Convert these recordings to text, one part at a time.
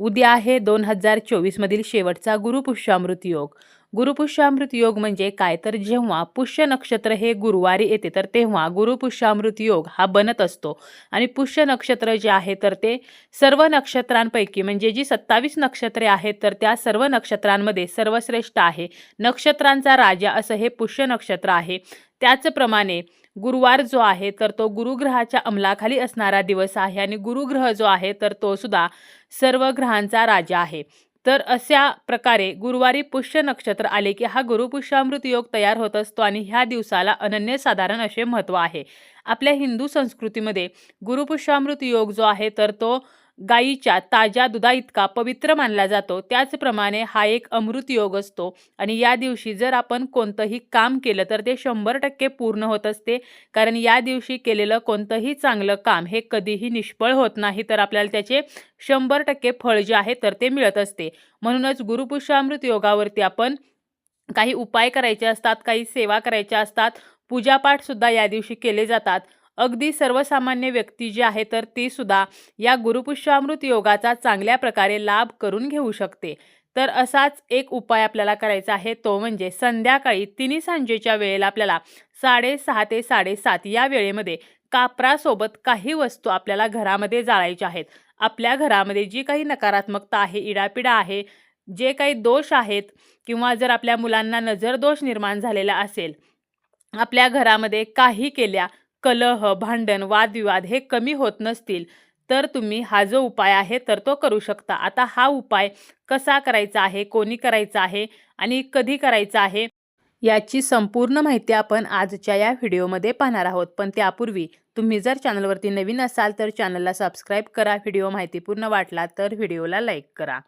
उद्या आहे दोन हजार चोवीसमधील शेवटचा गुरुपुष्यामृत योग. गुरुपुष्यामृत योग म्हणजे काय? तर जेव्हा पुष्य नक्षत्र हे गुरुवारी येते तर तेव्हा गुरुपुष्यामृत योग हा बनत असतो. आणि पुष्य नक्षत्र जे आहे तर ते सर्व नक्षत्रांपैकी म्हणजे जी सत्तावीस नक्षत्रे आहेत तर त्या सर्व नक्षत्रांमध्ये सर्वश्रेष्ठ आहे. नक्षत्रांचा राजा असं हे पुष्य नक्षत्र आहे. त्याचप्रमाणे गुरुवार जो आहे तर तो गुरुग्रहाच्या अंमलाखाली असणारा दिवस आहे आणि गुरुग्रह जो आहे तर तो सुद्धा सर्व ग्रहांचा राजा आहे. तर अशा प्रकारे गुरुवारी पुष्य नक्षत्र आले की हा गुरुपुष्यामृत योग तयार होत असतो आणि ह्या दिवसाला अनन्यसाधारण असे महत्त्व आहे. आपल्या हिंदू संस्कृतीमध्ये गुरुपुष्यामृत योग जो आहे तर तो गायीच्या ताज्या दुधा इतका पवित्र मानला जातो. त्याचप्रमाणे हा एक अमृत योग असतो. आणि या दिवशी जर आपण कोणतंही काम केलं तर ते शंभर टक्के पूर्ण होत असते. कारण या दिवशी केलेलं कोणतंही चांगलं काम हे कधीही निष्फळ होत नाही. तर आपल्याला त्याचे शंभर टक्के फळ जे आहे तर ते मिळत असते. म्हणूनच गुरुपुष्यामृत योगावरती आपण काही उपाय करायचे असतात काही सेवा करायच्या असतात. पूजापाठसुद्धा या दिवशी केले जातात. अगदी सर्वसामान्य व्यक्ती जी आहे तर ती सुद्धा या गुरुपुष्यामृत योगाचा चांगल्या प्रकारे लाभ करून घेऊ शकते. तर असाच एक उपाय आपल्याला करायचा आहे तो म्हणजे संध्याकाळी तिन्ही सांजेच्या वेळेला आपल्याला साडेसहा ते साडेसात या वेळेमध्ये कापरासोबत काही वस्तू आपल्याला घरामध्ये जाळायच्या आहेत. आपल्या घरामध्ये जी काही नकारात्मकता आहे इडापिडा आहे जे काही दोष आहेत किंवा जर आपल्या मुलांना नजर दोष निर्माण झालेला असेल आपल्या घरामध्ये काही केल्या कलह भांडण वादविवाद हे कमी होत नसतील तर तुम्ही हा जो उपाय आहे तर तो करू शकता. आता हा उपाय कसा करायचा आहे कोणी करायचा आहे आणि कधी करायचा आहे याची संपूर्ण माहिती आपण आजच्या या व्हिडिओमध्ये पाहणार आहोत. पण त्यापूर्वी तुम्ही जर चॅनलवरती नवीन असाल तर चॅनलला सबस्क्राईब करा. व्हिडिओ माहितीपूर्ण वाटला तर व्हिडिओला लाईक करा.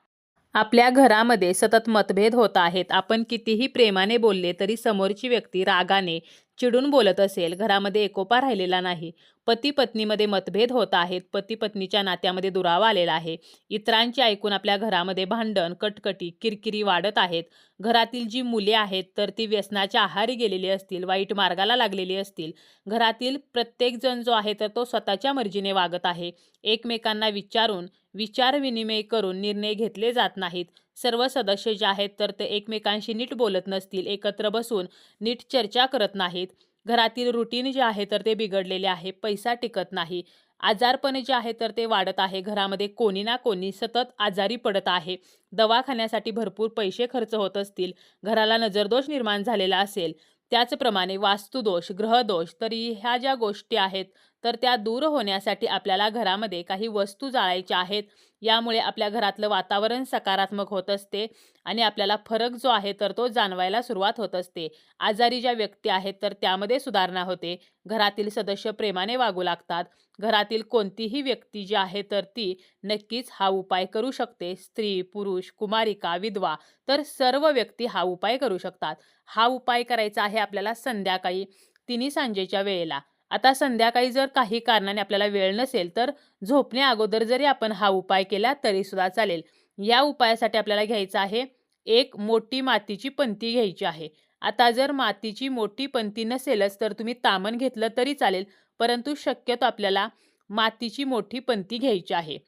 आपल्या घरामध्ये सतत मतभेद होत आहेत. आपण कितीही प्रेमाने बोलले तरी समोरची व्यक्ती रागाने चिडून बोलत असेल घरामध्ये एकोपा राहिलेला नाही. पती पत्नीमध्ये मतभेद होत आहेत. पती पत्नीच्या नात्यामध्ये दुरावा आलेला आहे. इतरांचे ऐकून आपल्या घरामध्ये भांडण कटकटी किरकिरी वाढत आहेत. घरातील जी मुले आहेत तर ती व्यसनाच्या आहारी गेलेली असतील वाईट मार्गाला लागलेली असतील. घरातील प्रत्येकजण जो आहे तर तो स्वतःच्या मर्जीने वागत आहे. एकमेकांना विचारून विचार विनिमय करून निर्णय घेतले जात नाहीत. सर्व सदस्य जे आहेत तर ते एकमेकांशी नीट बोलत नसतील एकत्र बसून नीट चर्चा करत नाहीत. घरातील रुटीन जे आहे तर ते बिघडलेले आहे पैसा टिकत नाही. आजारपणे जे आहे तर ते वाढत आहे. घरामध्ये कोणी ना कोणी सतत आजारी पडत आहे. दवाखान्यासाठी भरपूर पैसे खर्च होत असतील. घराला नजरदोष निर्माण झालेला असेल. त्याचप्रमाणे वास्तुदोष ग्रहदोष तरी ह्या ज्या गोष्टी आहेत तर त्या दूर होण्यासाठी आपल्याला घरामध्ये काही वस्तू जाळायच्या आहेत. यामुळे आपल्या घरातलं वातावरण सकारात्मक होत असते आणि आपल्याला फरक जो आहे तर तो जाणवायला सुरुवात होत असते. आजारी ज्या व्यक्ती आहेत तर त्यामध्ये सुधारणा होते. घरातील सदस्य प्रेमाने वागू लागतात. घरातील कोणतीही व्यक्ती जी आहे तर ती नक्कीच हा उपाय करू शकते. स्त्री पुरुष कुमारिका विधवा तर सर्व व्यक्ती हा उपाय करू शकतात. हा उपाय करायचा आहे आपल्याला संध्याकाळी तिन्ही सांजेच्या वेळेला. आता संध्याकाळी जर काही कारणाने आपल्याला वेळ नसेल तर झोपण्या अगोदर जरी आपण हा उपाय केला तरी सुद्धा चालेल. या उपायासाठी आपल्याला घ्यायचं आहे एक मोठी मातीची पंती घ्यायची आहे. आता जर मातीची मोठी पंती नसेलच तर तुम्ही तामण घेतलं तरी चालेल परंतु शक्यतो आपल्याला मातीची मोठी पंती घ्यायची आहे.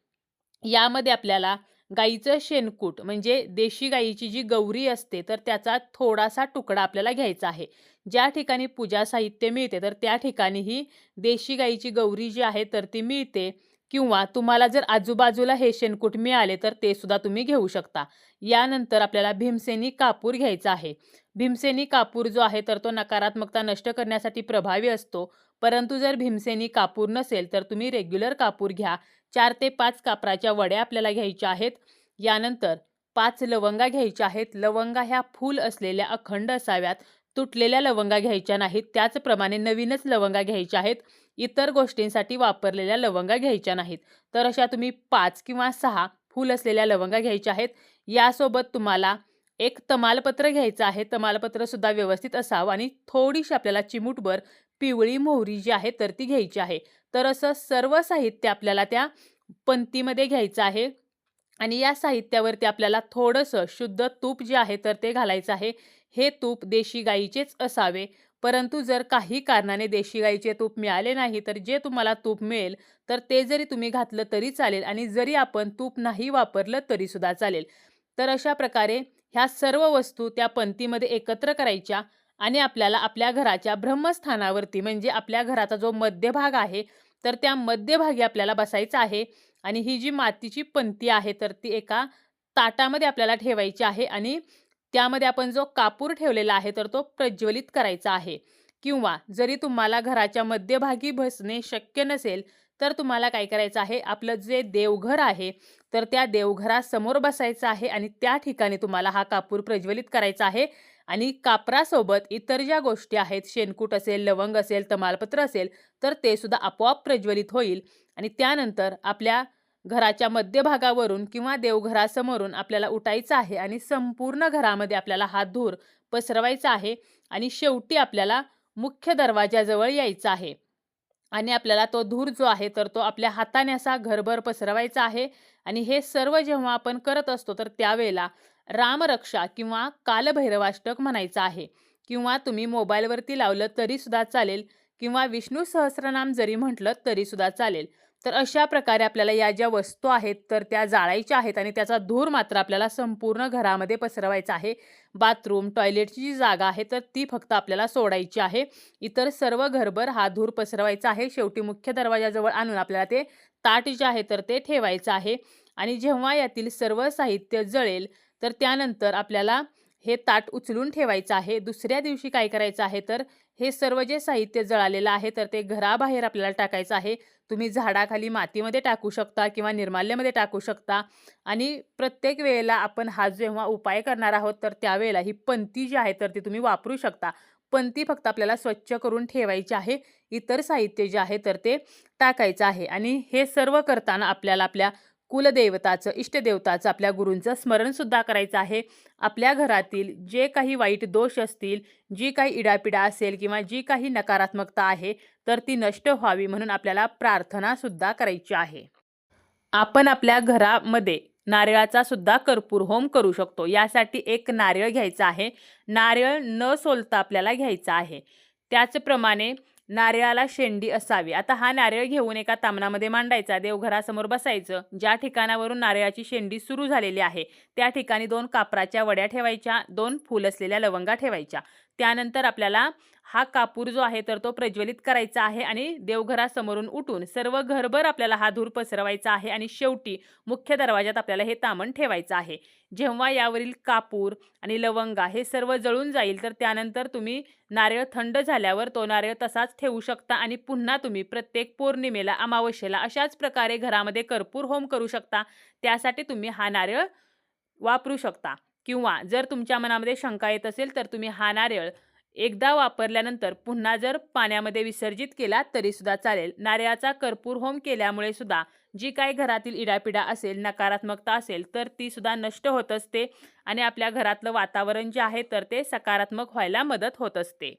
यामध्ये आपल्याला गाईचं शेणकूट म्हणजे देशी गाईची जी गौरी असते तर त्याचा थोडासा तुकडा आपल्याला घ्यायचा आहे. ज्या ठिकाणी पूजा साहित्य मिळते तर त्या ठिकाणी ही देशी गाईची गौरी जी आहे तर ती मिळते. किंवा तुम्हाला जर आजूबाजूला हे शेणकूट मिळाले तर ते सुद्धा तुम्ही घेऊ शकता. यानंतर आपल्याला भीमसेनी कापूर घ्यायचा आहे. भीमसेनी कापूर जो आहे तर तो नकारात्मकता नष्ट करण्यासाठी प्रभावी असतो. परंतु जर भीमसेनी कापूर नसेल तर तुम्ही रेग्युलर कापूर घ्या. चार ते पाच कापराच्या वड्या आपल्याला घ्यायच्या आहेत. यानंतर पाच लवंगा घ्यायच्या आहेत. लवंगा ह्या फूल असलेल्या अखंड असाव्यात. तुटलेल्या लवंगा घ्यायच्या नाहीत. त्याचप्रमाणे नवीनच लवंगा घ्यायच्या आहेत. इतर गोष्टींसाठी वापरलेल्या लवंगा घ्यायच्या नाहीत. तर अशा तुम्ही पाच किंवा सहा फूल असलेल्या लवंगा घ्यायच्या आहेत. यासोबत तुम्हाला एक तमालपत्र घ्यायचं आहे. तमालपत्रसुद्धा व्यवस्थित असावं आणि थोडीशी आपल्याला चिमूटभर पिवळी मोहरी जी आहे तर ती घ्यायची आहे. तर असं सर्व साहित्य आपल्याला त्या पंतीमध्ये घ्यायचं आहे. आणि या साहित्यावरती आपल्याला थोडंसं शुद्ध तूप जे आहे तर ते घालायचं आहे. हे तूप देशी गाईचेच असावे. परंतु जर काही कारणाने देशी गाईचे तूप मिळाले नाही तर जे तुम्हाला तूप मिळेल तर ते जरी तुम्ही घातलं तरी चालेल आणि जरी आपण तूप नाही वापरलं तरीसुद्धा चालेल. तर अशा प्रकारे ह्या सर्व वस्तू त्या पंक्तीमध्ये एकत्र करायच्या आणि आपल्याला आपल्या घराच्या ब्रह्मस्थानावरती म्हणजे आपल्या घराचा जो मध्यभाग आहे तर त्या मध्यभागी आपल्याला बसायचं आहे आणि ही जी मातीची पंती आहे तर ती एका ताटामध्ये आपल्याला ठेवायची आहे आणि त्यामध्ये आपण जो कापूर ठेवलेला आहे तर तो प्रज्वलित करायचा आहे. किंवा जरी तुम्हाला घराच्या मध्यभागी बसणे शक्य नसेल तर तुम्हाला काय करायचं आहे? आपलं जे देवघर आहे तर त्या देवघरासमोर बसायचं आहे आणि त्या ठिकाणी तुम्हाला हा कापूर प्रज्वलित करायचा आहे. आणि कापरासोबत इतर ज्या गोष्टी आहेत शेणकूट असेल लवंग असेल तमालपत्र असेल तर ते सुद्धा आपोआप प्रज्वलित होईल. आणि त्यानंतर आपल्या घराच्या मध्यभागावरून किंवा देवघरासमोरून आपल्याला उठायचं आहे आणि संपूर्ण घरामध्ये आपल्याला हा धूर पसरवायचा आहे आणि शेवटी आपल्याला मुख्य दरवाजाजवळ यायचं आहे. आणि आपल्याला तो धूर जो आहे तर तो आपल्या हाताने असा घरभर पसरवायचा आहे. आणि हे सर्व जेव्हा आपण करत असतो तर त्यावेळेला रामरक्षा किंवा कालभैरवाष्टक म्हणायचं आहे. किंवा तुम्ही मोबाईलवरती लावलं तरीसुद्धा चालेल किंवा विष्णू सहस्रनाम जरी म्हटलं तरीसुद्धा चालेल. तर अशा प्रकारे आपल्याला या ज्या वस्तू आहेत तर त्या जाळायच्या आहेत आणि त्याचा धूर मात्र आपल्याला संपूर्ण घरामध्ये पसरवायचा आहे. बाथरूम टॉयलेटची जी जागा आहे तर ती फक्त आपल्याला सोडायची आहे. इतर सर्व घरभर हा धूर पसरवायचा आहे. शेवटी मुख्य दरवाजाजवळ आणून आपल्याला ते ताट जे आहे तर ते ठेवायचं आहे. आणि जेव्हा यातील सर्व साहित्य जळेल तर त्यानंतर आपल्याला हे ताट उचलून ठेवायचं आहे. दुसऱ्या दिवशी काय करायचं आहे तर हे सर्व जे साहित्य जळालेलं आहे तर ते घराबाहेर आपल्याला टाकायचं आहे. तुम्ही झाडाखाली मातीमध्ये टाकू शकता किंवा निर्माल्यामध्ये टाकू शकता. आणि प्रत्येक वेळेला आपण हा जेव्हा उपाय करणार आहोत तर त्यावेळेला ही पंती जी आहे तर ती तुम्ही वापरू शकता. पंती फक्त आपल्याला स्वच्छ करून ठेवायची आहे. इतर साहित्य जे आहे तर ते टाकायचं आहे. आणि हे सर्व करताना आपल्याला आपल्या कुलदेवताचं इष्टदेवताचं आपल्या गुरूंचं स्मरणसुद्धा करायचं आहे. आपल्या घरातील जे काही वाईट दोष असतील जी काही इडापिडा असेल किंवा जी काही नकारात्मकता आहे तर ती नष्ट व्हावी म्हणून आपल्याला प्रार्थनासुद्धा करायची आहे. आपण आपल्या घरामध्ये नारळाचा सुद्धा कर्पूर होम करू शकतो. यासाठी एक नारळ घ्यायचा आहे. नारळ न सोलता आपल्याला घ्यायचा आहे. त्याचप्रमाणे नारळाला शेंडी असावी. आता हा नारळ घेऊन एका तामणामध्ये मांडायचा. देवघरासमोर बसायचं. ज्या ठिकाणावरून नारळाची शेंडी सुरू झालेली आहे त्या ठिकाणी दोन कापराच्या वड्या ठेवायच्या दोन फूल असलेल्या लवंगा ठेवायच्या. त्यानंतर आपल्याला हा कापूर जो आहे तर तो प्रज्वलित करायचा आहे आणि देवघरासमोरून उठून सर्व घरभर आपल्याला हा धूर पसरवायचा आहे आणि शेवटी मुख्य दरवाज्यात आपल्याला हे तामण ठेवायचं आहे. जेव्हा यावरील कापूर आणि लवंगा हे सर्व जळून जाईल तर त्यानंतर तुम्ही नारळ थंड झाल्यावर तो नारळ तसाच ठेवू शकता आणि पुन्हा तुम्ही प्रत्येक पौर्णिमेला अमावस्येला अशाच प्रकारे घरामध्ये कर्पूर होम करू शकता. त्यासाठी तुम्ही हा नारळ वापरू शकता. किंवा जर तुमच्या मनामध्ये शंका येत असेल तर तुम्ही हा नारळ एकदा वापरल्यानंतर पुन्हा जर पाण्यामध्ये विसर्जित केला तरीसुद्धा चालेल. नारळाचा कर्पूर होम केल्यामुळे सुद्धा जी काही घरातील इडापिडा असेल नकारात्मकता असेल तर ती सुद्धा नष्ट होत असते आणि आपल्या घरातलं वातावरण जे आहे तर ते सकारात्मक व्हायला मदत होत असते.